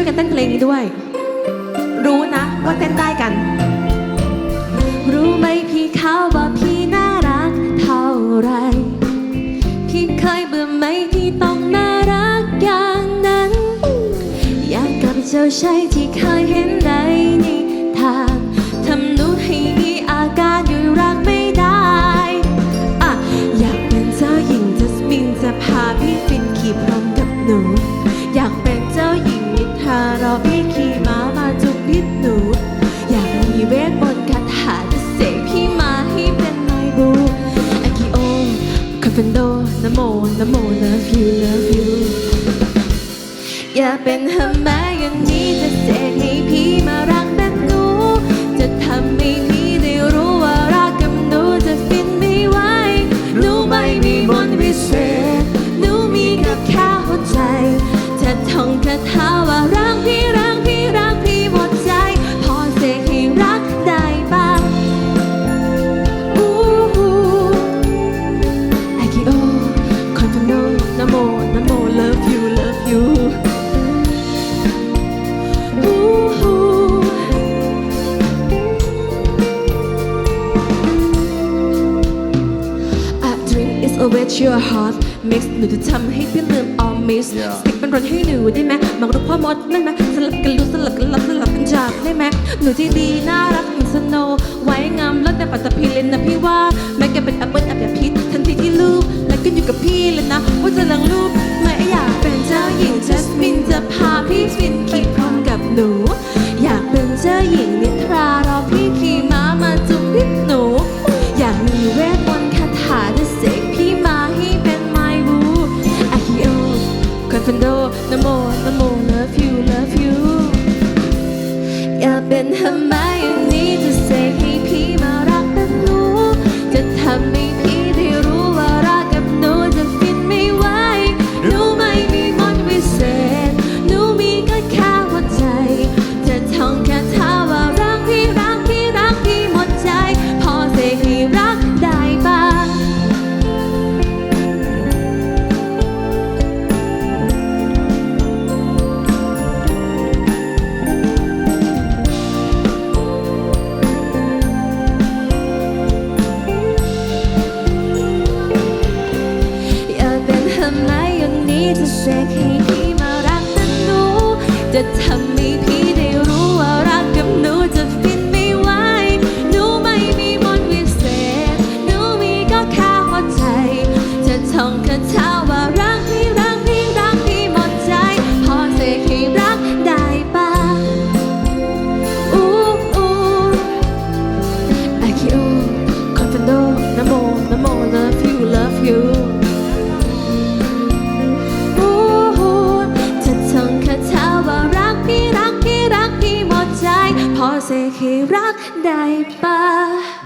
วยกันเต้นเพลงนี้ด้วย รู้นะว่าเต้นได้กัน รู้ไหมพี่เขาว่าพี่น่ารักเท่าไร พี่เคยเบื่อไหมที่ต้องน่ารักอย่างนั้น อยากกับเจ้าชายที่เคยเห็นในนิทานทำหนูให้มีอาการอยู่รักไม่ได้อะอยากเป็นเจ้าหญิงจัสมินจะพาพี่ฟินขี่พร้อมกับหนูอยากเป็นเจ้าหญิง ทารอพี่ขี่ม้ามาจุกพิษหนู อยากมีเวทมนต์คาถาจะเสกพี่มาให้เป็นไมบูอากิโอคาเฟนโดนะโมนะโม love you love you อย่าเป็นฮัมแม้อย่างนี้จะเสกให้พี่มา drink is always your heart mix หนูจะทำให้พี่ลืม all miss Yeah. สติ๊กเป็นรถให้หนูได้ไหมมองรูปพ่อมดได้ไหมสลับกันรู้สลับกันรับสลับกันจากได้ไหมหนูที่ดีน่ารักเหมือนสโนไว้งามแล้วแต่ปัตตพีเลนนะพี่ว่าแม่แกเป็นแอปเปิลแอบอย่าพิษทันทีที่ลูกและก็อยู่กับพี่เลยนะว่าจะลังรูปไม่อยากเป็นเจ้าหญิงจัสมินจะพาพี่ฟินขี่พร้อมกับหนู คอนฟันโดนะโมนะโม love you love you อยากเป็นทำไม นี้ เสกให้รักได้ปะ